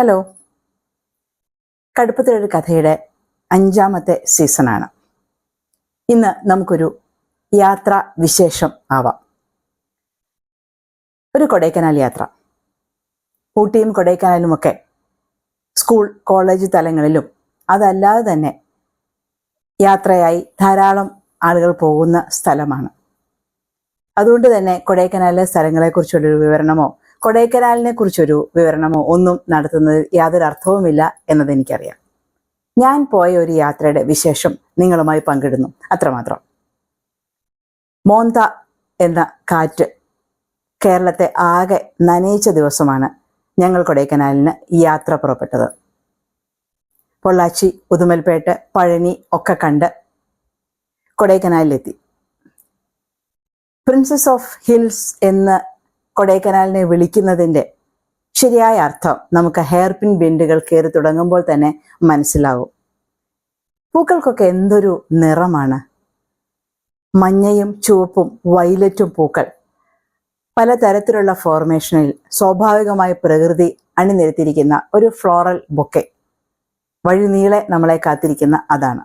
Hello കടുപ്പത്തിലൊരു കഥയുടെ അഞ്ചാമത്തെ സീസണാണ്. ഇന്ന് നമുക്കൊരു യാത്രാ വിശേഷം ആവാം. ഒരു കൊടൈക്കനാൽ യാത്ര. ഊട്ടിയും കൊടൈക്കനാലുമൊക്കെ സ്കൂൾ കോളേജ് തലങ്ങളിലും അതല്ലാതെ തന്നെ യാത്രയായി ധാരാളം ആളുകൾ പോകുന്ന സ്ഥലമാണ്. അതുകൊണ്ട് തന്നെ കൊടൈക്കനാലിലെ സ്ഥലങ്ങളെക്കുറിച്ചുള്ളൊരു വിവരണമോ കൊടൈക്കനാലിനെ കുറിച്ചൊരു വിവരണമോ ഒന്നും നടത്തുന്നതിൽ യാതൊരു അർത്ഥവുമില്ല എന്നത് എനിക്കറിയാം. ഞാൻ പോയ ഒരു യാത്രയുടെ വിശേഷം നിങ്ങളുമായി പങ്കിടുന്നു. അത്രമാത്രം. മോന്ത എന്ന കാറ്റ് കേരളത്തെ ആകെ നനയിച്ച ദിവസമാണ് ഞങ്ങൾ കൊടൈക്കനാലിന് യാത്ര പുറപ്പെട്ടത്. പൊള്ളാച്ചി ഉദുമൽപേട്ട് പഴനി ഒക്കെ കണ്ട് കൊടൈക്കനാലിലെത്തി. പ്രിൻസസ് ഓഫ് ഹിൽസ് എന്ന് കൊടൈക്കനാലിനെ വിളിക്കുന്നതിന്റെ ശരിയായ അർത്ഥം നമുക്ക് ഹെയർപിൻ ബെൻഡുകൾ കയറി തുടങ്ങുമ്പോൾ തന്നെ മനസ്സിലാവും. പൂക്കൾക്കൊക്കെ എന്തൊരു നിറമാണ്. മഞ്ഞയും ചുവപ്പും വൈലറ്റും പൂക്കൾ. പലതരത്തിലുള്ള ഫോർമേഷനിൽ സ്വാഭാവികമായി പ്രകൃതി അണിനിരത്തിയിരിക്കുന്ന ഒരു ഫ്ലോറൽ ബൊക്കെ. വഴിനീളെ നമ്മളെ കാത്തിരിക്കുന്ന അതാണ്.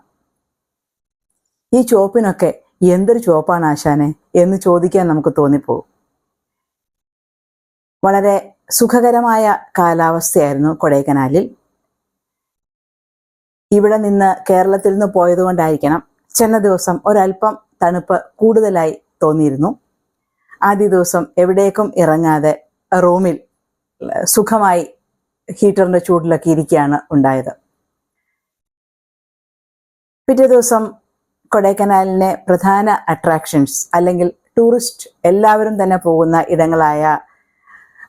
ഈ ചുവപ്പിനൊക്കെ എന്തൊരു ചുവപ്പാണ് ആശാനെ എന്ന് ചോദിക്കാൻ നമുക്ക് തോന്നിപ്പോകും. വളരെ സുഖകരമായ കാലാവസ്ഥയായിരുന്നു കൊടൈക്കനാലിൽ. ഇവിടെ നിന്ന് കേരളത്തിൽ നിന്ന് പോയതുകൊണ്ടായിരിക്കണം ചെന്ന ദിവസം ഒരല്പം തണുപ്പ് കൂടുതലായി തോന്നിയിരുന്നു. ആദ്യ ദിവസം എവിടേക്കും ഇറങ്ങാതെ റൂമിൽ സുഖമായി ഹീറ്ററിന്റെ ചൂടിലൊക്കെ ഇരിക്കുകയാണ് ഉണ്ടായത്. പിറ്റേ ദിവസം കൊടൈക്കനാലിലെ പ്രധാന അട്രാക്ഷൻസ് അല്ലെങ്കിൽ ടൂറിസ്റ്റ് എല്ലാവരും തന്നെ പോകുന്ന ഇടങ്ങളായ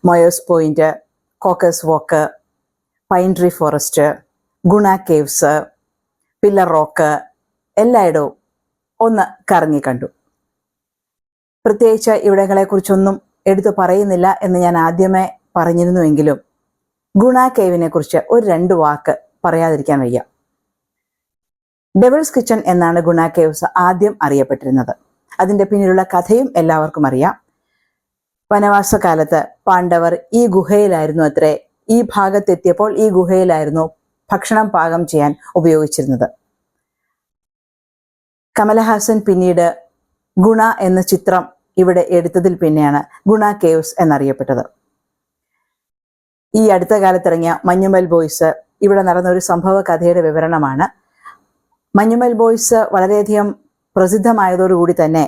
Moir's point Coaker's walk pine tree forest Guna caves pillar rock എല്ലായിടവും ഒന്ന് കറങ്ങി കണ്ടു. പ്രത്യേകിച്ച് ഇവിടങ്ങളെക്കുറിച്ചൊന്നും എടുത്തു പറയുന്നില്ല എന്ന് ഞാൻ ആദ്യമേ പറഞ്ഞിരുന്നുവെങ്കിലും ഗുണ കേവിനെ കുറിച്ച് ഒരു രണ്ട് വാക്ക് പറയാതിരിക്കാൻ വയ്യ. ഡെവിൾസ് കിച്ചൺ എന്നാണ് ഗുണ കേവ്സ് ആദ്യം അറിയപ്പെട്ടിരുന്നത്. അതിന്റെ പിന്നിലുള്ള കഥയും എല്ലാവർക്കും അറിയാം. വനവാസകാലത്ത് പാണ്ഡവർ ഈ ഗുഹയിലായിരുന്നു അത്രേ. ഈ ഭാഗത്തെത്തിയപ്പോൾ ഈ ഗുഹയിലായിരുന്നു ഭക്ഷണം പാകം ചെയ്യാൻ ഉപയോഗിച്ചിരുന്നത്. കമലഹാസൻ പിന്നീട് ഗുണ എന്ന ചിത്രം ഇവിടെ എടുത്തതിൽ പിന്നെയാണ് ഗുണ കേവ്സ് എന്നറിയപ്പെട്ടത്. ഈ അടുത്ത കാലത്തിറങ്ങിയ മഞ്ഞുമൽ ബോയ്സ് ഇവിടെ നടന്ന ഒരു സംഭവ കഥയുടെ വിവരണമാണ്. മഞ്ഞുമൽ ബോയ്സ് വളരെയധികം പ്രസിദ്ധമായതോടുകൂടി തന്നെ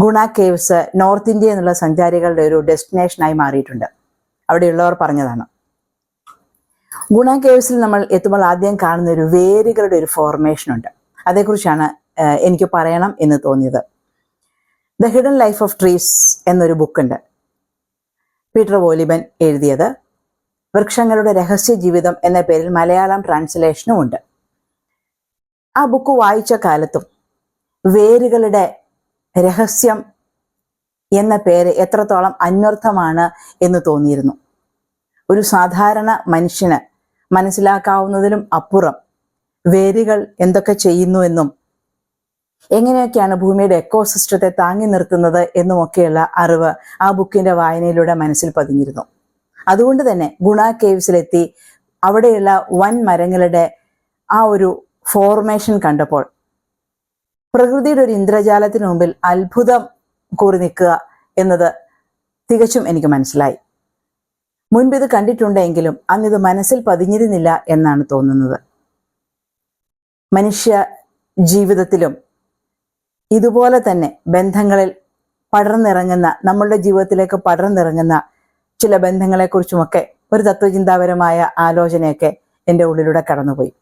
ഗുണ കേവ്സ് നോർത്ത് ഇന്ത്യ എന്നുള്ള സഞ്ചാരികളുടെ ഒരു ഡെസ്റ്റിനേഷനായി മാറിയിട്ടുണ്ട്. അവിടെയുള്ളവർ പറഞ്ഞതാണ്. ഗുണ കേവ്സിൽ നമ്മൾ എത്തുമ്പോൾ ആദ്യം കാണുന്ന ഒരു വേരുകളുടെ ഒരു ഫോർമേഷൻ ഉണ്ട്. അതേക്കുറിച്ചാണ് എനിക്ക് പറയണം എന്ന് തോന്നിയത്. The hidden life of trees എന്നൊരു ബുക്കുണ്ട്. പീറ്റർ വോലിബൻ എഴുതിയത്. വൃക്ഷങ്ങളുടെ രഹസ്യ ജീവിതം എന്ന പേരിൽ മലയാളം ട്രാൻസ്ലേഷനും ഉണ്ട്. ആ ബുക്ക് വായിച്ച കാലത്തും വേരുകളുടെ രഹസ്യം എന്ന പേര് എത്രത്തോളം അന്വർത്ഥമാണ് എന്ന് തോന്നിയിരുന്നു. ഒരു സാധാരണ മനുഷ്യന് മനസ്സിലാക്കാവുന്നതിലും അപ്പുറം വേരുകൾ എന്തൊക്കെ ചെയ്യുന്നു എന്നും എങ്ങനെയൊക്കെയാണ് ഭൂമിയുടെ എക്കോസിസ്റ്റത്തെ താങ്ങി നിർത്തുന്നത് എന്നുമൊക്കെയുള്ള അറിവ് ആ ബുക്കിന്റെ വായനയിലൂടെ മനസ്സിൽ പതിഞ്ഞിരുന്നു. അതുകൊണ്ട് തന്നെ ഗുണ കേവ്സിലെത്തി അവിടെയുള്ള വൻ മരങ്ങളുടെ ആ ഒരു ഫോർമേഷൻ കണ്ടപ്പോൾ പ്രകൃതിയുടെ ഒരു ഇന്ദ്രജാലത്തിന് മുമ്പിൽ അത്ഭുതം കൂറി നിൽക്കുക എന്നത് തികച്ചും എനിക്ക് മനസ്സിലായി. മുൻപ് ഇത് കണ്ടിട്ടുണ്ടെങ്കിലും അന്നിത് മനസ്സിൽ പതിഞ്ഞിരുന്നില്ല എന്നാണ് തോന്നുന്നത്. മനുഷ്യ ജീവിതത്തിലും ഇതുപോലെ തന്നെ ബന്ധങ്ങളിൽ പടർന്നിറങ്ങുന്ന നമ്മളുടെ ജീവിതത്തിലേക്ക് പടർന്നിറങ്ങുന്ന ചില ബന്ധങ്ങളെക്കുറിച്ചുമൊക്കെ ഒരു തത്വചിന്താപരമായ ആലോചനയൊക്കെ എന്റെ ഉള്ളിലൂടെ കടന്നുപോയി.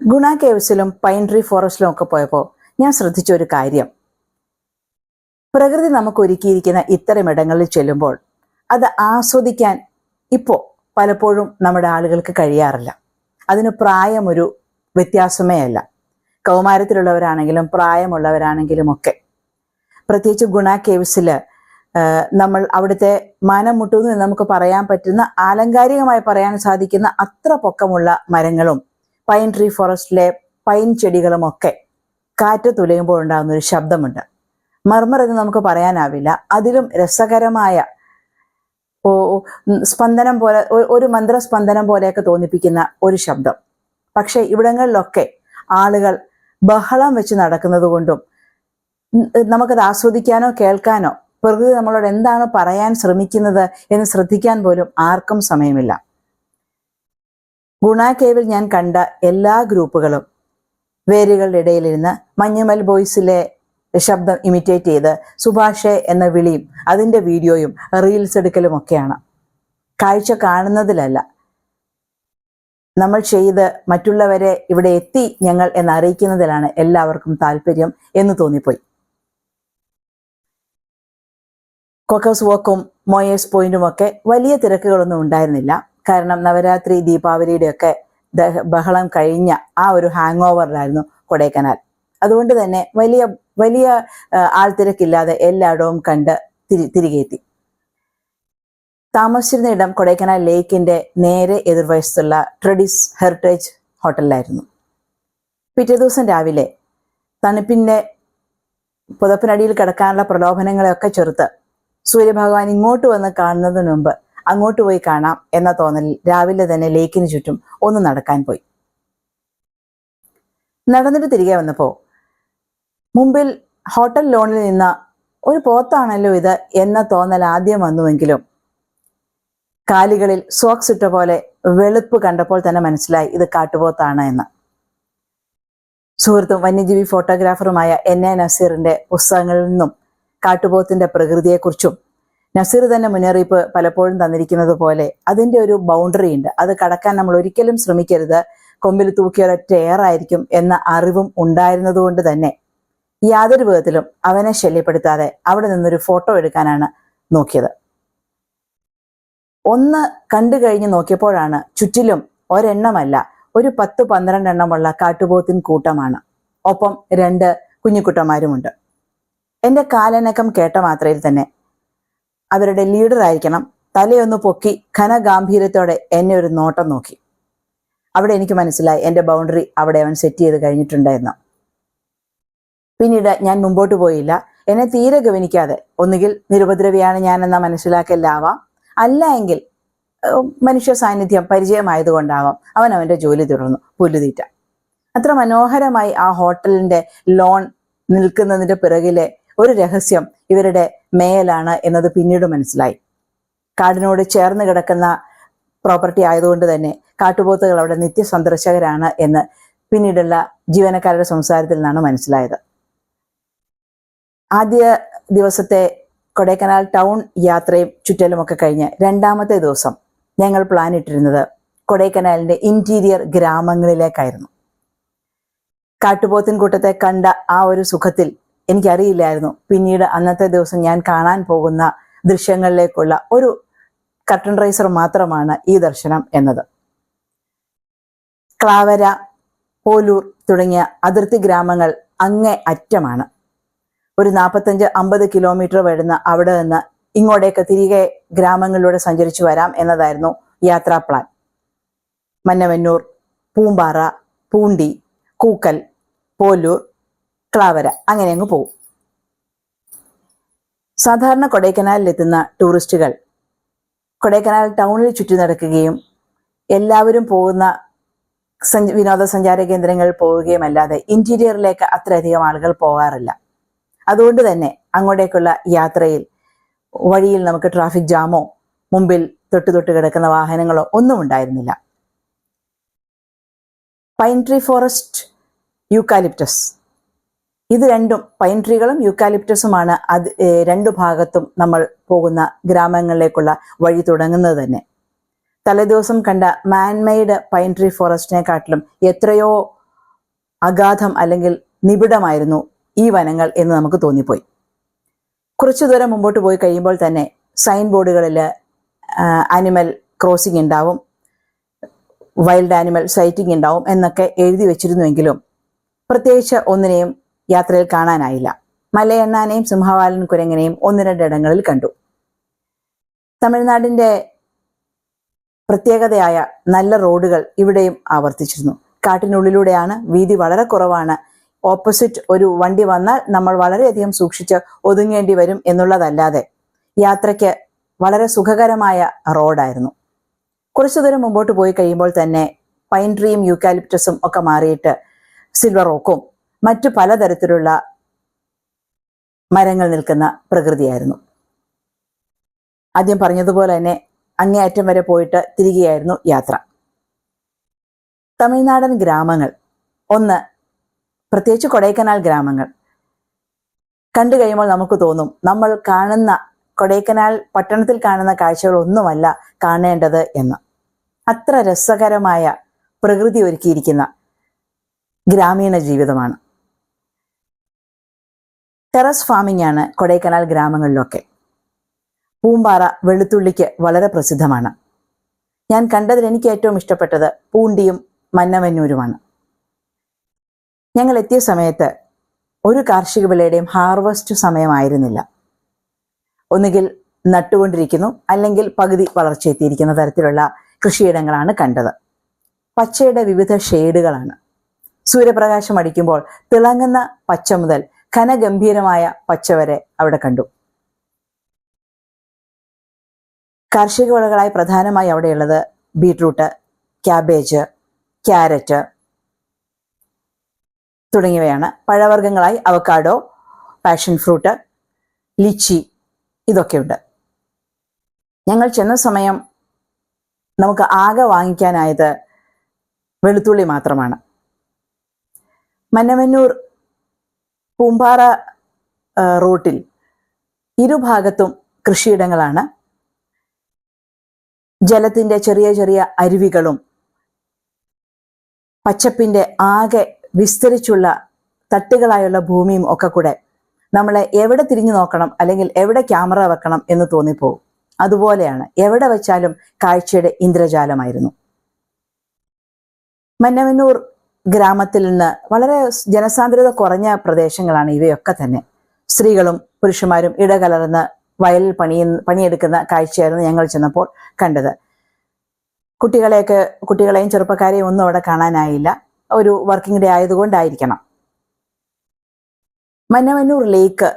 ഗുണ കേവ്സിലും പൈൻ ട്രീ ഫോറസ്റ്റിലും ഒക്കെ പോയപ്പോൾ ഞാൻ ശ്രദ്ധിച്ച ഒരു കാര്യം. പ്രകൃതി നമുക്ക് ഒരുക്കിയിരിക്കുന്ന ഇത്തരം ഇടങ്ങളിൽ ചെല്ലുമ്പോൾ അത് ആസ്വദിക്കാൻ ഇപ്പോൾ പലപ്പോഴും നമ്മുടെ ആളുകൾക്ക് കഴിയാറില്ല. അതിന് പ്രായമൊരു വ്യത്യാസമേ അല്ല. കൗമാരത്തിലുള്ളവരാണെങ്കിലും പ്രായമുള്ളവരാണെങ്കിലും ഒക്കെ. പ്രത്യേകിച്ച് ഗുണ കേവ്സിൽ നമ്മൾ അവിടുത്തെ മാനം മുട്ടുന്നു എന്ന് നമുക്ക് പറയാൻ പറ്റുന്ന ആലങ്കാരികമായി പറയാൻ സാധിക്കുന്ന അത്ര പൊക്കമുള്ള മരങ്ങളും പൈൻ ട്രീ ഫോറസ്റ്റിലെ പൈൻ ചെടികളും ഒക്കെ കാറ്റ് തുലയുമ്പോൾ ഉണ്ടാകുന്ന ഒരു ശബ്ദമുണ്ട്. മർമർ എന്ന് നമുക്ക് പറയാനാവില്ല. അതിലും രസകരമായ സ്പന്ദനം പോലെ ഒരു മന്ത്രസ്പന്ദനം പോലെയൊക്കെ തോന്നിപ്പിക്കുന്ന ഒരു ശബ്ദം. പക്ഷെ ഇവിടങ്ങളിലൊക്കെ ആളുകൾ ബഹളം വെച്ച് നടക്കുന്നത് കൊണ്ടും നമുക്കത് ആസ്വദിക്കാനോ കേൾക്കാനോ പ്രകൃതി നമ്മളോട് എന്താണ് പറയാൻ ശ്രമിക്കുന്നത് എന്ന് ശ്രദ്ധിക്കാൻ പോലും ആർക്കും സമയമില്ല. ഗുണ ഞാൻ കണ്ട എല്ലാ ഗ്രൂപ്പുകളും വേരുകളുടെ ഇടയിലിരുന്ന് മഞ്ഞുമൽ ബോയ്സിലെ ശബ്ദം ഇമിറ്റേറ്റ് ചെയ്ത് സുഭാഷെ എന്ന വിളിയും അതിന്റെ വീഡിയോയും റീൽസ് എടുക്കലും ഒക്കെയാണ്. കാഴ്ച കാണുന്നതിലല്ല. നമ്മൾ ചെയ്ത് മറ്റുള്ളവരെ ഇവിടെ എത്തി ഞങ്ങൾ എന്ന് അറിയിക്കുന്നതിലാണ് എല്ലാവർക്കും താല്പര്യം എന്ന് തോന്നിപ്പോയി. കൊക്കസ് വോക്കും മോയേഴ്സ് പോയിന്റും ഒക്കെ വലിയ തിരക്കുകളൊന്നും ഉണ്ടായിരുന്നില്ല. കാരണം നവരാത്രി ദീപാവലിയുടെ ഒക്കെ ബഹളം കഴിഞ്ഞ ആ ഒരു ഹാങ് ഓവറിലായിരുന്നു കൊടൈക്കനാൽ. അതുകൊണ്ട് തന്നെ വലിയ വലിയ ആൾ ആൾത്തിരക്കില്ലാതെ എല്ലായിടവും കണ്ട് തിരി തിരികെ എത്തി താമസിച്ചിരുന്ന ഇടം കൊടൈക്കനാൽ ലേക്കിന്റെ നേരെ എതിർവശത്തുള്ള ട്രഡീസ് ഹെറിറ്റേജ് ഹോട്ടലിലായിരുന്നു. പിറ്റേ ദിവസം രാവിലെ തണുപ്പിന്റെ പുതപ്പിനടിയിൽ കിടക്കാനുള്ള പ്രലോഭനങ്ങളെയൊക്കെ ചെറുത്ത് സൂര്യഭഗവാൻ ഇങ്ങോട്ട് വന്ന് കാണുന്നതിന് മുമ്പ് അങ്ങോട്ട് പോയി കാണാം എന്ന തോന്നലിൽ രാവിലെ തന്നെ ലേക്കിന് ചുറ്റും ഒന്ന് നടക്കാൻ പോയി. നടന്നിട്ട് തിരികെ വന്നപ്പോ മുമ്പിൽ ഹോട്ടൽ ലോണിൽ നിന്ന ഒരു പോത്താണല്ലോ ഇത് എന്ന തോന്നൽ ആദ്യം വന്നുവെങ്കിലും കാലുകളിൽ സോക്സ് ഇട്ട പോലെ വെളുപ്പ് കണ്ടപ്പോൾ തന്നെ മനസ്സിലായി ഇത് കാട്ടുപോത്താണ് എന്ന്. സുഹൃത്തും വന്യജീവി ഫോട്ടോഗ്രാഫറുമായ എൻ എ നസീറിന്റെ പുസ്തകങ്ങളിൽ നിന്നും കാട്ടുപോത്തിന്റെ പ്രകൃതിയെക്കുറിച്ചും നസീർ തന്നെ മുന്നറിയിപ്പ് പലപ്പോഴും തന്നിരിക്കുന്നത് പോലെ അതിന്റെ ഒരു ബൗണ്ടറി ഉണ്ട്. അത് കടക്കാൻ നമ്മൾ ഒരിക്കലും ശ്രമിക്കരുത്. കൊമ്പിൽ തൂക്കിയൊരൊറ്റ ഏറായിരിക്കും എന്ന അറിവും ഉണ്ടായിരുന്നതുകൊണ്ട് തന്നെ യാതൊരു വിധത്തിലും അവനെ ശല്യപ്പെടുത്താതെ അവിടെ നിന്നൊരു ഫോട്ടോ എടുക്കാനാണ് നോക്കിയത്. ഒന്ന് കണ്ടു കഴിഞ്ഞ് നോക്കിയപ്പോഴാണ് ചുറ്റിലും ഒരെണ്ണമല്ല ഒരു പത്ത് പന്ത്രണ്ട് എണ്ണമുള്ള കാട്ടുപോത്തിൻ കൂട്ടമാണ്. ഒപ്പം രണ്ട് കുഞ്ഞിക്കുട്ടന്മാരുമുണ്ട്. എന്റെ കാലനക്കം കേട്ട മാത്രയിൽ തന്നെ അവരുടെ ലീഡർ ആയിരിക്കണം. തലയൊന്ന് പൊക്കി ഘനഗാംഭീര്യത്തോടെ എന്നെ ഒരു നോട്ടം നോക്കി. അവിടെ എനിക്ക് മനസ്സിലായി എന്റെ ബൗണ്ടറി അവിടെ അവൻ സെറ്റ് ചെയ്ത് കഴിഞ്ഞിട്ടുണ്ടായിരുന്നു. പിന്നീട് ഞാൻ മുമ്പോട്ട് പോയില്ല. എന്നെ തീരെ ഗവനിക്കാതെ. ഒന്നുകിൽ നിരുപദ്രവിയാണ് ഞാൻ എന്നാ മനസ്സിലാക്കലാവാം അല്ല എങ്കിൽ മനുഷ്യ സാന്നിധ്യം പരിചയമായതുകൊണ്ടാവാം അവൻ അവന്റെ ജോലി തുടർന്നു. പുല്ലുതീറ്റ. അത്ര മനോഹരമായി ആ ഹോട്ടലിന്റെ ലോൺ നിൽക്കുന്നതിന്റെ പിറകിലെ ഒരു രഹസ്യം ഇവരുടെ മേലാണ് എന്നത് പിന്നീട് മനസ്സിലായി. കാടിനോട് ചേർന്ന് കിടക്കുന്ന പ്രോപ്പർട്ടി ആയതുകൊണ്ട് തന്നെ കാട്ടുപോത്തുകൾ അവിടെ നിത്യ സന്ദർശകരാണ് എന്ന് പിന്നീടുള്ള ജീവനക്കാരുടെ സംസാരത്തിൽ നിന്നാണ് മനസ്സിലായത്. ആദ്യ ദിവസത്തെ കൊടൈക്കനാൽ ടൗൺ യാത്രയും ചുറ്റലുമൊക്കെ കഴിഞ്ഞ് രണ്ടാമത്തെ ദിവസം ഞങ്ങൾ പ്ലാൻ ഇട്ടിരുന്നത് കൊടൈക്കനാലിന്റെ ഇന്റീരിയർ ഗ്രാമങ്ങളിലേക്കായിരുന്നു. കാട്ടുപോത്തിൻ കൂട്ടത്തെ കണ്ട ആ ഒരു സുഖത്തിൽ എനിക്കറിയില്ലായിരുന്നു. പിന്നീട് അന്നത്തെ ദിവസം ഞാൻ കാണാൻ പോകുന്ന ദൃശ്യങ്ങളിലേക്കുള്ള ഒരു കർട്ടൺ റൈസർ മാത്രമാണ് ഈ ദർശനം എന്നത്. ക്ലാവര പോലൂർ തുടങ്ങിയ അതിർത്തി ഗ്രാമങ്ങൾ അങ്ങേ അറ്റമാണ്. ഒരു നാൽപ്പത്തഞ്ച് അമ്പത് കിലോമീറ്റർ വരുന്ന അവിടെ നിന്ന് ഇങ്ങോട്ടേക്ക് തിരികെ ഗ്രാമങ്ങളിലൂടെ സഞ്ചരിച്ചു വരാം എന്നതായിരുന്നു യാത്രാ പ്ലാൻ മന്നവന്നൂർ പൂമ്പാറ പൂണ്ടി കൂക്കൽ പോലൂർ ക്ലാവര. അങ്ങനെ അങ്ങ് പോകും സാധാരണ കൊടൈക്കനാലിലെത്തുന്ന ടൂറിസ്റ്റുകൾ കൊടൈക്കനാൽ ടൗണിൽ ചുറ്റി നടക്കുകയും എല്ലാവരും പോകുന്ന സഞ്ച വിനോദസഞ്ചാര കേന്ദ്രങ്ങളിൽ പോവുകയുമല്ലാതെ ഇന്റീരിയറിലേക്ക് അത്രയധികം ആളുകൾ പോകാറില്ല. അതുകൊണ്ട് തന്നെ അങ്ങോട്ടേക്കുള്ള യാത്രയിൽ വഴിയിൽ നമുക്ക് ട്രാഫിക് ജാമോ മുമ്പിൽ തൊട്ട് തൊട്ട് കിടക്കുന്ന വാഹനങ്ങളോ ഒന്നും ഉണ്ടായിരുന്നില്ല. Pine tree forest eucalyptus. ഇത് രണ്ടും പൈൻ ട്രീകളും യൂക്കാലിപ്റ്റസുമാണ് അത് രണ്ടു ഭാഗത്തും നമ്മൾ പോകുന്ന ഗ്രാമങ്ങളിലേക്കുള്ള വഴി തുടങ്ങുന്നത് തന്നെ. തലേദിവസം കണ്ട മാൻമെയ്ഡ് പൈൻ ട്രീ ഫോറസ്റ്റിനെക്കാട്ടിലും എത്രയോ അഗാധം അല്ലെങ്കിൽ നിബിഡമായിരുന്നു ഈ വനങ്ങൾ എന്ന് നമുക്ക് തോന്നിപ്പോയി. കുറച്ചു ദൂരം മുമ്പോട്ട് പോയി കഴിയുമ്പോൾ തന്നെ സൈൻ ബോർഡുകളിൽ ആനിമൽ ക്രോസിംഗ് ഉണ്ടാവും. വൈൽഡ് ആനിമൽ സൈറ്റിംഗ് ഉണ്ടാവും എന്നൊക്കെ എഴുതി വെച്ചിരുന്നുവെങ്കിലും പ്രത്യേകിച്ച് ഒന്നിനെയും യാത്രയിൽ കാണാനായില്ല. മലയെണ്ണാനെയും സിംഹവാലൻ കുരങ്ങനെയും ഒന്ന് രണ്ടിടങ്ങളിൽ കണ്ടു. തമിഴ്നാടിന്റെ പ്രത്യേകതയായ നല്ല റോഡുകൾ ഇവിടെയും ആവർത്തിച്ചിരുന്നു. കാട്ടിനുള്ളിലൂടെയാണ് വീതി വളരെ കുറവാണ്. ഓപ്പോസിറ്റ് ഒരു വണ്ടി വന്നാൽ നമ്മൾ വളരെയധികം സൂക്ഷിച്ച് ഒതുങ്ങേണ്ടി വരും എന്നുള്ളതല്ലാതെ യാത്രയ്ക്ക് വളരെ സുഖകരമായ റോഡായിരുന്നു. കുറച്ചു ദൂരം മുമ്പോട്ട് പോയി കഴിയുമ്പോൾ തന്നെ പൈൻ ട്രീയും യൂക്കാലിപ്റ്റസും ഒക്കെ മാറിയിട്ട് സിൽവർ ഓക്കും മറ്റു പലതരത്തിലുള്ള മരങ്ങൾ നിൽക്കുന്ന പ്രകൃതിയായിരുന്നു. ആദ്യം പറഞ്ഞതുപോലെ തന്നെ അങ്ങേയറ്റം വരെ പോയിട്ട് തിരികെയായിരുന്നു യാത്ര. തമിഴ്നാടൻ ഗ്രാമങ്ങൾ. ഒന്ന് പ്രത്യേകിച്ച് കൊടൈക്കനാൽ ഗ്രാമങ്ങൾ. കണ്ടു കഴിയുമ്പോൾ നമുക്ക് തോന്നും നമ്മൾ കാണുന്ന കൊടൈക്കനാൽ പട്ടണത്തിൽ കാണുന്ന കാഴ്ചകൾ ഒന്നുമല്ല കാണേണ്ടത് എന്ന്. അത്ര രസകരമായ പ്രകൃതി ഒരുക്കിയിരിക്കുന്ന ഗ്രാമീണ ജീവിതമാണ്. ടെറസ് ഫാമിംഗ് ആണ് കൊടൈക്കനാൽ ഗ്രാമങ്ങളിലൊക്കെ. പൂമ്പാറ വെളുത്തുള്ളിക്ക് വളരെ പ്രസിദ്ധമാണ്. ഞാൻ കണ്ടതിൽ എനിക്ക് ഏറ്റവും ഇഷ്ടപ്പെട്ടത് പൂണ്ടിയും മന്നവന്നൂരുമാണ്. ഞങ്ങൾ എത്തിയ സമയത്ത് ഒരു കാർഷിക വിളയുടെയും ഹാർവസ്റ്റ് സമയമായിരുന്നില്ല. ഒന്നുകിൽ നട്ടുകൊണ്ടിരിക്കുന്നു അല്ലെങ്കിൽ പകുതി വളർച്ചയെത്തിയിരിക്കുന്ന തരത്തിലുള്ള കൃഷിയിടങ്ങളാണ് കണ്ടത്. പച്ചയുടെ വിവിധ ഷെയ്ഡുകളാണ്. സൂര്യപ്രകാശം അടിക്കുമ്പോൾ തിളങ്ങുന്ന പച്ച മുതൽ ഘനഗംഭീരമായ പച്ചവരെ അവിടെ കണ്ടു. കാർഷിക വിളകളായി പ്രധാനമായി അവിടെയുള്ളത് ബീട്രൂട്ട് ക്യാബേജ് ക്യാരറ്റ് തുടങ്ങിയവയാണ്. പഴവർഗങ്ങളായി അവക്കാഡോ പാഷൻ ഫ്രൂട്ട് ലിച്ചി ഇതൊക്കെയുണ്ട്. ഞങ്ങൾ ചെന്ന സമയം നമുക്ക് ആകെ വാങ്ങിക്കാനായത് വെളുത്തുള്ളി മാത്രമാണ്. മന്നമന്നൂർ പൂമ്പാറ റൂട്ടിൽ ഇരുഭാഗത്തും കൃഷിയിടങ്ങളാണ്. ജലത്തിന്റെ ചെറിയ ചെറിയ അരുവികളും പച്ചപ്പിന്റെ ആകെ വിസ്തരിച്ചുള്ള തട്ടുകളായുള്ള ഭൂമിയും ഒക്കെ കൂടെ നമ്മളെ എവിടെ തിരിഞ്ഞു നോക്കണം അല്ലെങ്കിൽ എവിടെ ക്യാമറ വെക്കണം എന്ന് തോന്നിപ്പോകും. അതുപോലെയാണ് എവിടെ വെച്ചാലും കാഴ്ചയുടെ ഇന്ദ്രജാലമായിരുന്നു. മന്നവന്നൂർ ഗ്രാമത്തിൽ നിന്ന് വളരെ ജനസാന്ദ്രത കുറഞ്ഞ പ്രദേശങ്ങളാണ് ഇവയൊക്കെ തന്നെ. സ്ത്രീകളും പുരുഷന്മാരും ഇടകലർന്ന് വയലിൽ പണി പണിയെടുക്കുന്ന കാഴ്ചയായിരുന്നു ഞങ്ങൾ ചെന്നപ്പോൾ കണ്ടത്. കുട്ടികളെയൊക്കെ കുട്ടികളെയും ചെറുപ്പക്കാരെയും ഒന്നും അവിടെ കാണാനായില്ല. ഒരു വർക്കിംഗ് ഡേ ആയതുകൊണ്ടായിരിക്കണം. മന്നമന്നൂർ ലേക്ക്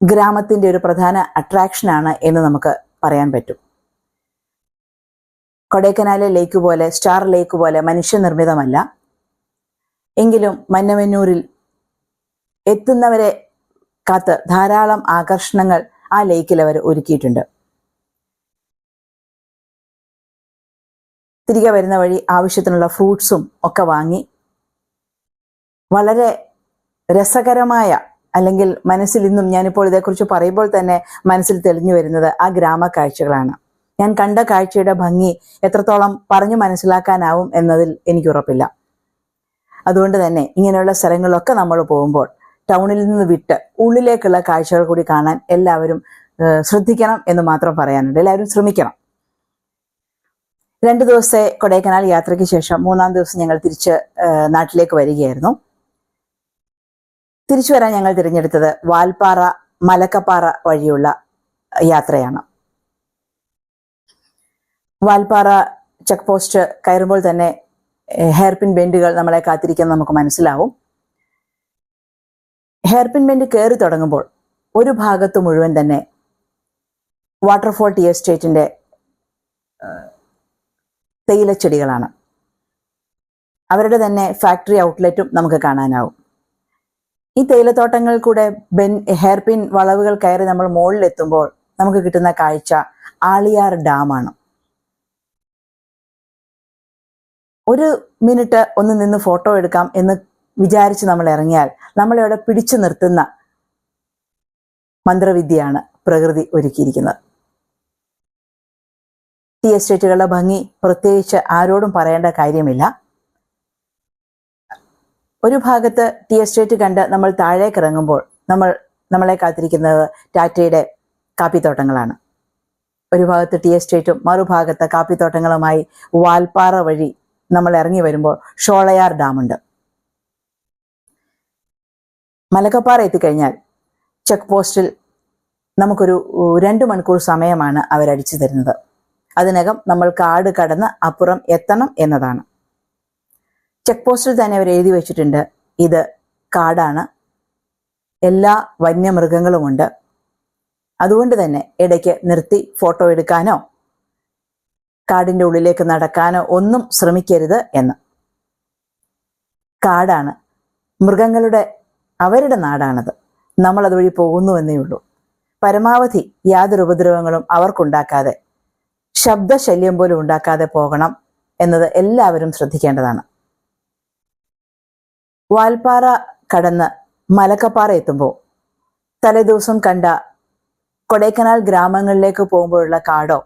ഗ്രാമത്തിന്റെ ഒരു പ്രധാന അട്രാക്ഷനാണ് എന്ന് നമുക്ക് പറയാൻ പറ്റും. കൊടൈക്കനാലെ ലേക്ക് പോലെ സ്റ്റാർ ലേക്ക് പോലെ മനുഷ്യനിർമ്മിതമല്ല. എങ്കിലും മന്നവന്നൂരിൽ എത്തുന്നവരെ കാത്ത് ധാരാളം ആകർഷണങ്ങൾ ആ ലേക്കിൽ അവർ ഒരുക്കിയിട്ടുണ്ട്. തിരികെ വരുന്ന വഴി ആവശ്യത്തിനുള്ള ഫ്രൂട്ട്സും ഒക്കെ വാങ്ങി വളരെ രസകരമായ അല്ലെങ്കിൽ മനസ്സിൽ ഇന്നും ഞാനിപ്പോൾ ഇതേക്കുറിച്ച് പറയുമ്പോൾ തന്നെ മനസ്സിൽ തെളിഞ്ഞു വരുന്നത് ആ ഗ്രാമ കാഴ്ചകളാണ് ഞാൻ കണ്ട കാഴ്ചയുടെ ഭംഗി എത്രത്തോളം പറഞ്ഞു മനസ്സിലാക്കാനാവും എന്നതിൽ എനിക്ക് ഉറപ്പില്ല. അതുകൊണ്ട് തന്നെ ഇങ്ങനെയുള്ള സ്ഥലങ്ങളിലൊക്കെ നമ്മൾ പോകുമ്പോൾ ടൗണിൽ നിന്ന് വിട്ട് ഉള്ളിലേക്കുള്ള കാഴ്ചകൾ കൂടി കാണാൻ എല്ലാവരും ശ്രദ്ധിക്കണം എന്ന് മാത്രം പറയാനുണ്ട്. എല്ലാവരും ശ്രമിക്കണം. രണ്ട് ദിവസത്തെ കൊടൈക്കനാൽ യാത്രയ്ക്ക് ശേഷം മൂന്നാം ദിവസം ഞങ്ങൾ തിരിച്ച് നാട്ടിലേക്ക് വരികയായിരുന്നു. തിരിച്ചു വരാൻ ഞങ്ങൾ തിരഞ്ഞെടുത്തത് വാൽപ്പാറ മലക്കപ്പാറ വഴിയുള്ള യാത്രയാണ്. വാൽപ്പാറ ചെക്ക് പോസ്റ്റ് കയറുമ്പോൾ തന്നെ ഹെയർപിൻ ബെൻഡുകൾ നമ്മളെ കാത്തിരിക്കുന്ന നമുക്ക് മനസ്സിലാവും. ഹെയർപിൻ ബെൻഡ് കയറി തുടങ്ങുമ്പോൾ ഒരു ഭാഗത്ത് മുഴുവൻ തന്നെ വാട്ടർഫോൾ ടി എസ്റ്റേറ്റിന്റെ തേയിലച്ചെടികളാണ്. അവരുടെ തന്നെ ഫാക്ടറി ഔട്ട്ലെറ്റും നമുക്ക് കാണാനാവും. ഈ തേയിലത്തോട്ടങ്ങൾ കൂടെ ബെൻ ഹെയർപിൻ വളവുകൾ കയറി നമ്മൾ മുകളിലെത്തുമ്പോൾ നമുക്ക് കിട്ടുന്ന കാഴ്ച ആളിയാർ ഡാമാണ്. ഒരു മിനിറ്റ് ഒന്ന് നിന്ന് ഫോട്ടോ എടുക്കാം എന്ന് വിചാരിച്ച് നമ്മൾ ഇറങ്ങിയാൽ നമ്മളെ അവിടെ പിടിച്ചു നിർത്തുന്ന മന്ത്രവിദ്യയാണ് പ്രകൃതി ഒരുക്കിയിരിക്കുന്നത്. ടീ എസ്റ്റേറ്റുകളുടെ ഭംഗി പ്രത്യേകിച്ച് ആരോടും പറയേണ്ട കാര്യമില്ല. ഒരു ഭാഗത്ത് ടീ എസ്റ്റേറ്റ് കണ്ട് നമ്മൾ താഴേക്ക് ഇറങ്ങുമ്പോൾ നമ്മൾ നമ്മളെ കാത്തിരിക്കുന്നത് ടാറ്റയുടെ കാപ്പിത്തോട്ടങ്ങളാണ്. ഒരു ഭാഗത്ത് ടീ എസ്റ്റേറ്റും മറുഭാഗത്ത് കാപ്പിത്തോട്ടങ്ങളുമായി വാൽപ്പാറ വഴി നമ്മൾ ഇറങ്ങി വരുമ്പോൾ ഷോളയാർ ഡാമുണ്ട്. മലക്കപ്പാറ എത്തിക്കഴിഞ്ഞാൽ ചെക്ക് പോസ്റ്റിൽ നമുക്കൊരു രണ്ട് മണിക്കൂർ സമയമാണ് അവരടിച്ചു തരുന്നത്. അതിനകം നമ്മൾ കാട് കടന്ന് അപ്പുറം എത്തണം എന്നതാണ്. ചെക്ക് പോസ്റ്റിൽ തന്നെ അവർ എഴുതി വെച്ചിട്ടുണ്ട് ഇത് കാടാണ് എല്ലാ വന്യമൃഗങ്ങളുമുണ്ട്. അതുകൊണ്ട് തന്നെ ഇടയ്ക്ക് നിർത്തി ഫോട്ടോ എടുക്കാനോ കാടിന്റെ ഉള്ളിലേക്ക് നടക്കാനോ ഒന്നും ശ്രമിക്കരുത് എന്ന്. കാടാണ്. മൃഗങ്ങളുടെ അവരുടെ നാടാണത്. നമ്മൾ അതുവഴി പോകുന്നു എന്നേ ഉള്ളൂ. പരമാവധി യാതൊരു ഉപദ്രവങ്ങളും അവർക്കുണ്ടാക്കാതെ ശബ്ദശല്യം പോലും ഉണ്ടാക്കാതെ പോകണം എന്നത് എല്ലാവരും ശ്രദ്ധിക്കേണ്ടതാണ്. വാൽപ്പാറ കടന്ന് മലക്കപ്പാറ എത്തുമ്പോൾ തലേദിവസം കണ്ട കൊടൈക്കനാൽ ഗ്രാമങ്ങളിലേക്ക് പോകുമ്പോഴുള്ള കാടോ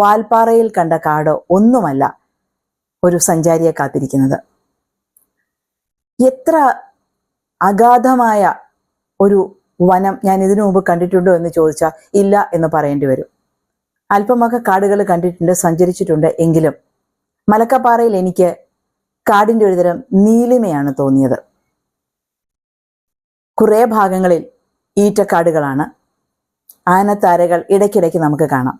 വാൽപ്പാറയിൽ കണ്ട കാട് ഒന്നുമല്ല ഒരു സഞ്ചാരിയെ കാത്തിരിക്കുന്നത്. എത്ര അഗാധമായ ഒരു വനം ഞാൻ ഇതിനു മുമ്പ് കണ്ടിട്ടുണ്ടോ എന്ന് ചോദിച്ചാൽ ഇല്ല എന്ന് പറയേണ്ടി വരും. അല്പമൊക്കെ കാടുകൾ കണ്ടിട്ടുണ്ട് സഞ്ചരിച്ചിട്ടുണ്ട് എങ്കിലും മലക്കപ്പാറയിൽ എനിക്ക് കാടിന്റെ ഒരുതരം നീലിമയാണ് തോന്നിയത്. കുറേ ഭാഗങ്ങളിൽ ഈറ്റക്കാടുകളാണ്. ആനത്താരകൾ ഇടയ്ക്കിടയ്ക്ക് നമുക്ക് കാണാം.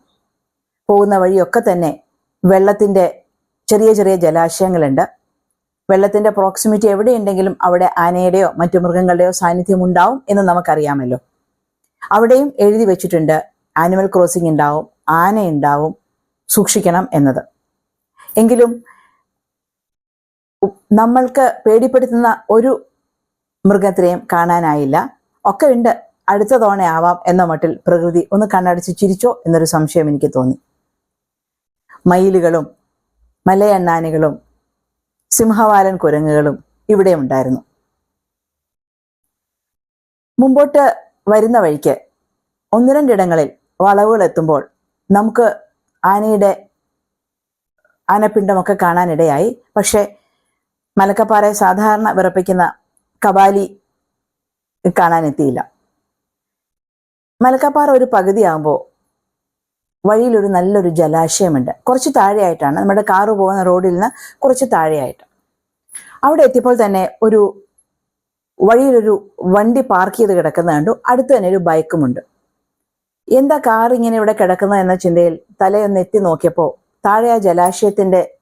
പോകുന്ന വഴിയൊക്കെ തന്നെ വെള്ളത്തിന്റെ ചെറിയ ചെറിയ ജലാശയങ്ങളുണ്ട്. വെള്ളത്തിന്റെ പ്രോക്സിമിറ്റി എവിടെയുണ്ടെങ്കിലും അവിടെ ആനയുടെയോ മറ്റു മൃഗങ്ങളുടെയോ സാന്നിധ്യം ഉണ്ടാവും എന്ന് നമുക്കറിയാമല്ലോ. അവിടെയും എഴുതി വെച്ചിട്ടുണ്ട് ആനിമൽ ക്രോസിംഗ് ഉണ്ടാവും ആന ഉണ്ടാവും സൂക്ഷിക്കണം എന്നത്. എങ്കിലും നമ്മൾക്ക് പേടിപ്പെടുത്തുന്ന ഒരു മൃഗത്തിനെയും കാണാനായില്ല. ഒക്കെ ഉണ്ട് അടുത്ത തവണ ആവാം എന്ന മട്ടിൽ പ്രകൃതി ഒന്ന് കണ്ണടച്ച് ചിരിച്ചോ എന്നൊരു സംശയം എനിക്ക് തോന്നി. മയിലുകളും മലയണ്ണാനുകളും സിംഹവാലൻ കുരങ്ങുകളും ഇവിടെ ഉണ്ടായിരുന്നു. മുമ്പോട്ട് വരുന്ന വഴിക്ക് ഒന്ന് രണ്ടിടങ്ങളിൽ വളവുകൾ എത്തുമ്പോൾ നമുക്ക് ആനയുടെ ആനപ്പിണ്ടമൊക്കെ കാണാനിടയായി. പക്ഷെ മലക്കപ്പാറയെ സാധാരണ വിറപ്പിക്കുന്ന കബാലി കാണാനെത്തിയില്ല. മലക്കപ്പാറ ഒരു പകുതിയാകുമ്പോൾ വഴിയിലൊരു നല്ലൊരു ജലാശയമുണ്ട്. കുറച്ച് താഴെയായിട്ടാണ്. നമ്മുടെ കാറ് പോകുന്ന റോഡിൽ നിന്ന് കുറച്ച് താഴെയായിട്ട്. അവിടെ എത്തിയപ്പോൾ തന്നെ ഒരു വഴിയിലൊരു വണ്ടി പാർക്ക് ചെയ്ത് കിടക്കുന്ന കണ്ടു. അടുത്ത് തന്നെ ഒരു ബൈക്കുമുണ്ട് എന്താ കാർ ഇങ്ങനെ ഇവിടെ കിടക്കുന്നത് എന്ന ചിന്തയിൽ തലയൊന്ന് എത്തി നോക്കിയപ്പോൾ താഴെ ആ ജലാശയത്തിന്റെ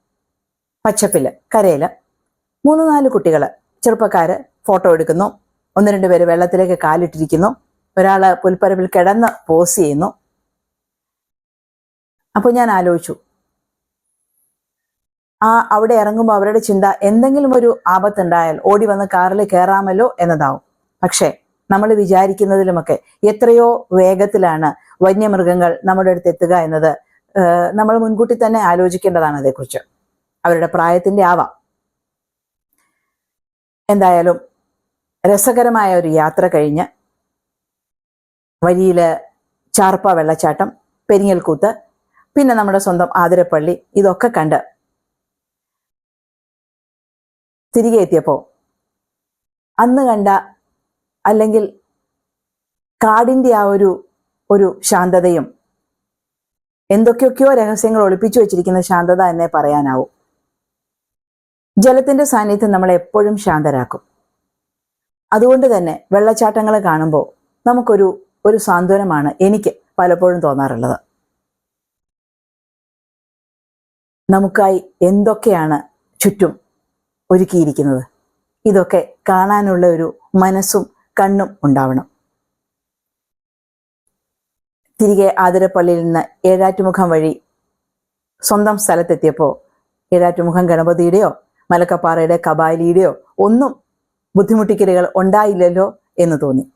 പച്ചപ്പിൽ കരയിൽ മൂന്ന് നാല് കുട്ടികൾ ചെറുപ്പക്കാര് ഫോട്ടോ എടുക്കുന്നു. ഒന്ന് രണ്ട് പേര് വെള്ളത്തിലേക്ക് കാലിട്ടിരിക്കുന്നു. ഒരാൾ പുൽപ്പരപ്പിൽ കിടന്ന് പോസ് ചെയ്യുന്നു. അപ്പോൾ ഞാൻ ആലോചിച്ചു. ആ അവിടെ ഇറങ്ങുമ്പോൾ അവരുടെ ചിന്ത എന്തെങ്കിലും ഒരു ആപത്തുണ്ടായാൽ ഓടി വന്ന് കാറിൽ കയറാമല്ലോ എന്നതാവും. പക്ഷേ നമ്മൾ വിചാരിക്കുന്നതിലുമൊക്കെ എത്രയോ വേഗത്തിലാണ് വന്യമൃഗങ്ങൾ നമ്മുടെ അടുത്ത് എത്തുക എന്നത് നമ്മൾ മുൻകൂട്ടി തന്നെ ആലോചിക്കേണ്ടതാണ് അതേക്കുറിച്ച്. അവരുടെ പ്രായത്തിന്റെ ആവാം. എന്തായാലും രസകരമായ ഒരു യാത്ര കഴിഞ്ഞ് വഴിയിൽ ചാർപ്പ വെള്ളച്ചാട്ടം പെരിങ്ങൽകൂത്ത് പിന്നെ നമ്മുടെ സ്വന്തം ആതിരപ്പള്ളി ഇതൊക്കെ കണ്ട് തിരികെ എത്തിയപ്പോൾ അന്ന് കണ്ട അല്ലെങ്കിൽ കാടിന്റെ ആ ഒരു ഒരു ശാന്തതയും എന്തൊക്കെയൊക്കെയോ രഹസ്യങ്ങൾ ഒളിപ്പിച്ചു വെച്ചിരിക്കുന്ന ശാന്തത എന്നേ പറയാനാവൂ. ജലത്തിന്റെ സാന്നിധ്യം നമ്മളെ എപ്പോഴും ശാന്തരാക്കും. അതുകൊണ്ട് തന്നെ വെള്ളച്ചാട്ടങ്ങളെ കാണുമ്പോൾ നമുക്കൊരു ഒരു സാന്ത്വനമാണ് എനിക്ക് പലപ്പോഴും തോന്നാറുള്ളത്. നമുക്കായി എന്തൊക്കെയാണ് ചുറ്റും ഒരുക്കിയിരിക്കുന്നത്? ഇതൊക്കെ കാണാനുള്ള ഒരു മനസ്സും കണ്ണും ഉണ്ടാവണം. തിരികെ ആതിരപ്പള്ളിയിൽ നിന്ന് ഏഴാറ്റുമുഖം വഴി സ്വന്തം സ്ഥലത്തെത്തിയപ്പോൾ ഏഴാറ്റുമുഖം ഗണപതിയുടെയോ മലക്കപ്പാറയുടെ കബാലിയുടെയോ ഒന്നും ബുദ്ധിമുട്ടിക്കലുകൾ ഉണ്ടായില്ലല്ലോ എന്ന് തോന്നി.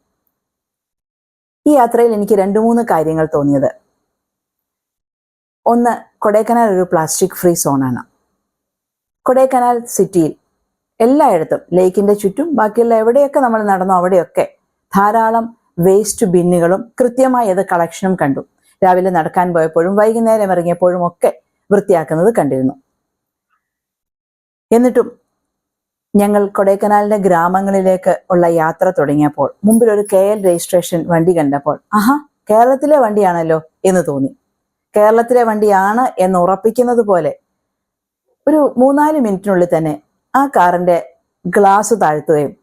ഈ യാത്രയിൽ എനിക്ക് രണ്ടു മൂന്ന് കാര്യങ്ങൾ തോന്നിയത്. ഒന്ന് കൊടൈക്കനാൽ ഒരു പ്ലാസ്റ്റിക് ഫ്രീ സോണാണ് കൊടൈക്കനാൽ സിറ്റിയിൽ എല്ലായിടത്തും ലേക്കിന്റെ ചുറ്റും ബാക്കിയുള്ള എവിടെയൊക്കെ നമ്മൾ നടന്നോ അവിടെയൊക്കെ ധാരാളം വേസ്റ്റ് ബിന്നുകളും കൃത്യമായി അത് കളക്ഷനും കണ്ടു. രാവിലെ നടക്കാൻ പോയപ്പോഴും വൈകുന്നേരം ഇറങ്ങിയപ്പോഴും ഒക്കെ വൃത്തിയാക്കുന്നത് കണ്ടിരുന്നു. എന്നിട്ടും ഞങ്ങൾ കൊടൈക്കനാലിന്റെ ഗ്രാമങ്ങളിലേക്ക് ഉള്ള യാത്ര തുടങ്ങിയപ്പോൾ മുമ്പിൽ ഒരു കെ എൽ രജിസ്ട്രേഷൻ വണ്ടി കണ്ടപ്പോൾ ആഹാ കേരളത്തിലെ വണ്ടിയാണല്ലോ എന്ന് തോന്നി. കേരളത്തിലെ വണ്ടിയാണ് എന്ന് ഉറപ്പിക്കുന്നത് പോലെ ഒരു മൂന്നാൽ മിനിറ്റിനുള്ളിൽ തന്നെ ആ കാറിന്റെ ഗ്ലാസ് താഴ്ത്തുകയും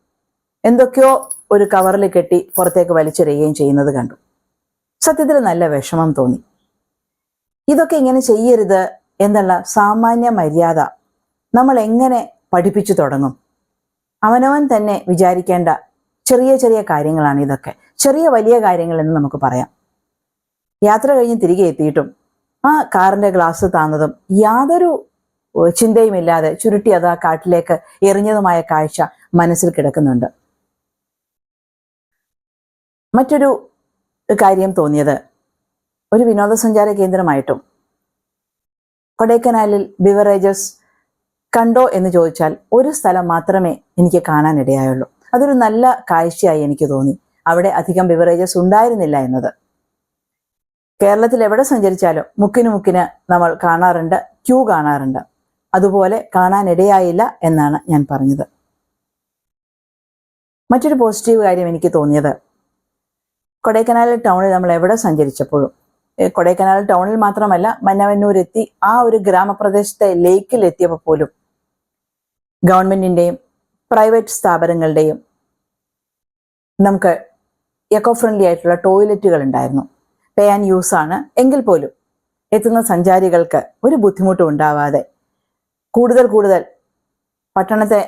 എന്തൊക്കെയോ ഒരു കവറിൽ കെട്ടി പുറത്തേക്ക് വലിച്ചെറിയുകയും ചെയ്യുന്നത് കണ്ടു. സത്യത്തിൽ നല്ല വിഷമം തോന്നി. ഇതൊക്കെ ഇങ്ങനെ ചെയ്യരുത് എന്നുള്ള സാമാന്യ മര്യാദ നമ്മൾ എങ്ങനെ പഠിപ്പിച്ചു തുടങ്ങും? അവനവൻ തന്നെ വിചാരിക്കേണ്ട ചെറിയ ചെറിയ കാര്യങ്ങളാണ് ഇതൊക്കെ. ചെറിയ വലിയ കാര്യങ്ങൾ എന്ന് നമുക്ക് പറയാം. യാത്ര കഴിഞ്ഞ് തിരികെ എത്തിയിട്ടും ആ കാറിന്റെ ഗ്ലാസ് താന്നതും യാതൊരു ചിന്തയും ചിന്തയുമില്ലാതെ ചുരുട്ടി അത് ആ കാട്ടിലേക്ക് എറിഞ്ഞതുമായ കാഴ്ച മനസ്സിൽ കിടക്കുന്നുണ്ട്. മറ്റൊരു കാര്യം തോന്നിയത് ഒരു വിനോദസഞ്ചാര കേന്ദ്രമായിട്ടും കൊടൈക്കനാലിൽ ബിവറേജസ് കണ്ടോ എന്ന് ചോദിച്ചാൽ ഒരു സ്ഥലം മാത്രമേ എനിക്ക് കാണാനിടയായുള്ളൂ. അതൊരു നല്ല കാഴ്ചയായി എനിക്ക് തോന്നി. അവിടെ അധികം ബിവറേജസ് ഉണ്ടായിരുന്നില്ല എന്നത്. കേരളത്തിൽ എവിടെ സഞ്ചരിച്ചാലും മുക്കിന് മുക്കിന് നമ്മൾ കാണാറുണ്ട് ക്യൂ കാണാറുണ്ട്. അതുപോലെ കാണാനിടയായില്ല എന്നാണ് ഞാൻ പറഞ്ഞത്. മറ്റൊരു പോസിറ്റീവ് കാര്യം എനിക്ക് തോന്നിയത് കൊടൈക്കനാൽ ടൗണിൽ നമ്മൾ എവിടെ സഞ്ചരിച്ചപ്പോഴും കൊടൈക്കനാൽ ടൗണിൽ മാത്രമല്ല മന്നവന്നൂർ എത്തി ആ ഒരു ഗ്രാമപ്രദേശത്തെ ലേക്കിൽ എത്തിയപ്പോൾ പോലും ഗവൺമെന്റിന്റെയും പ്രൈവറ്റ് സ്ഥാപനങ്ങളുടെയും നമുക്ക് എക്കോ ഫ്രണ്ട്ലി ആയിട്ടുള്ള ടോയ്ലറ്റുകൾ ഉണ്ടായിരുന്നു. പേ ആൻഡ് യൂസ് ആണ്. എങ്കിൽ പോലും എത്തുന്ന സഞ്ചാരികൾക്ക് ഒരു ബുദ്ധിമുട്ടും ഉണ്ടാവാതെ കൂടുതൽ കൂടുതൽ പട്ടണത്തെ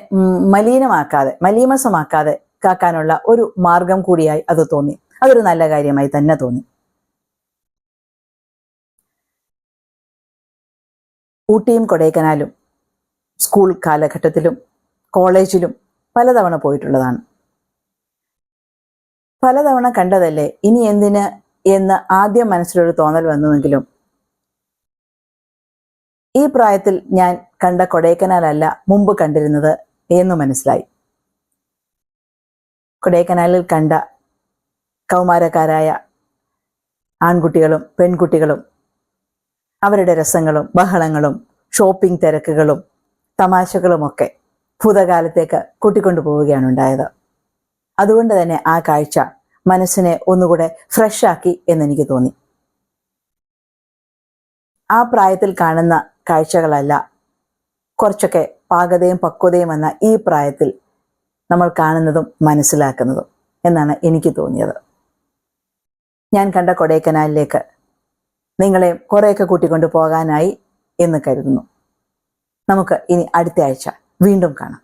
മലിനമാക്കാതെ മലീമസമാക്കാതെ കാക്കാനുള്ള ഒരു മാർഗം കൂടിയായി അത് തോന്നി. അതൊരു നല്ല കാര്യമായി തന്നെ തോന്നി. ഊട്ടിയും കൊടൈക്കനാലും സ്കൂൾ കാലഘട്ടത്തിലും കോളേജിലും പലതവണ പോയിട്ടുള്ളതാണ്. പലതവണ കണ്ടതല്ലേ ഇനി എന്തിന് എന്ന് ആദ്യം മനസ്സിലൊരു തോന്നൽ വന്നുവെങ്കിലും ഈ പ്രായത്തിൽ ഞാൻ കണ്ട കൊടൈക്കനാലല്ല മുമ്പ് കണ്ടിരുന്നത് എന്ന് മനസ്സിലായി. കൊടൈക്കനാലിൽ കണ്ട കൗമാരക്കാരായ ആൺകുട്ടികളും പെൺകുട്ടികളും അവരുടെ രസങ്ങളും ബഹളങ്ങളും ഷോപ്പിംഗ് തിരക്കുകളും തമാശകളുമൊക്കെ ഭൂതകാലത്തേക്ക് കൂട്ടിക്കൊണ്ടു പോവുകയാണ് ഉണ്ടായത്. അതുകൊണ്ട് തന്നെ ആ കാഴ്ച മനസ്സിനെ ഒന്നുകൂടെ ഫ്രഷ് ആക്കി എന്നെനിക്ക് തോന്നി. ആ പ്രായത്തിൽ കാണുന്ന കാഴ്ചകളല്ല കുറച്ചൊക്കെ പാകതയും പക്വതയും എന്ന ഈ പ്രായത്തിൽ നമ്മൾ കാണുന്നതും മനസ്സിലാക്കുന്നതും എന്നാണ് എനിക്ക് തോന്നിയത്. ഞാൻ കണ്ട കൊടൈക്കനാലിലേക്ക് നിങ്ങളെ കുറേയൊക്കെ കൂട്ടിക്കൊണ്ടു പോകാനായി എന്ന് കരുതുന്നു. നമുക്ക് ഇനി അടുത്ത ആഴ്ച വീണ്ടും കാണാം.